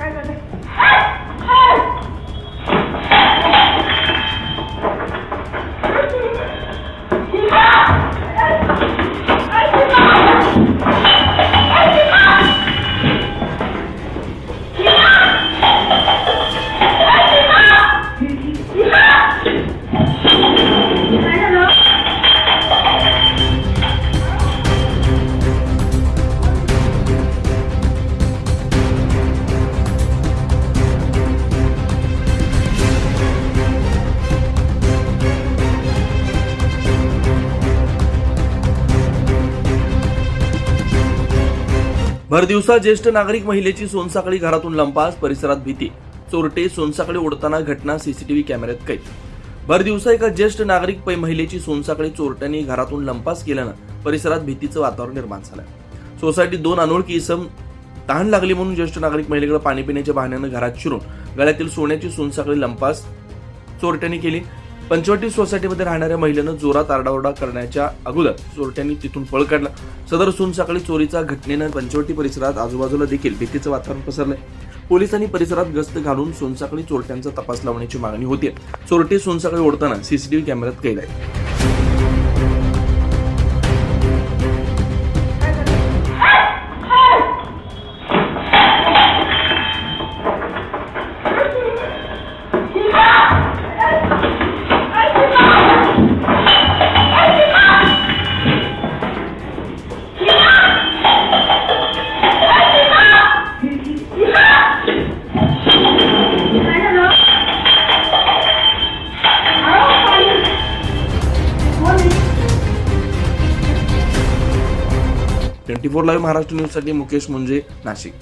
Bye, bye. भरदिवसा ज्येष्ठ नागरिक महिलेची सोनसाखळी घरातून लंपास परिसरात भीती. चोरटे सोनसाखळी ओढताना घटना सीसीटीव्ही कॅमेऱ्यात कैद. भरदिवसा एका ज्येष्ठ नागरिक पै महिलेची सोनसाखळी चोरट्यांनी घरातून लंपास केल्यानं परिसरात भीतीचं वातावरण निर्माण झालं. सोसायटीत दोन अनोळखी इसम तहान लागली म्हणून ज्येष्ठ नागरिक महिलेकडे पाणी पिण्याच्या बहाण्यानं घरात शिरून गळ्यातील सोन्याची सोनसाखळी लंपास चोरट्यांनी केली. पंचवटी सोसायटीमध्ये राहणाऱ्या महिलेनं जोरात आरडाओरडा करण्याच्या अगोदर चोरट्यांनी तिथून पळ काढला. सदर सून सकाळी चोरीचा घटनेनं पंचवटी परिसरात आजूबाजूला देखील भीतीचं वातावरण पसरलंय. पोलिसांनी परिसरात गस्त घालून सोनसाखळी चोरट्यांचा तपास लावण्याची मागणी होती चोरटे सोनसाखळी ओढताना सीसीटीव्ही कॅमेऱ्यात कैद आहे ट्वेंटी फोर लाईव्ह महाराष्ट्र न्यूजसाठी मुकेश मुंजे नाशिक.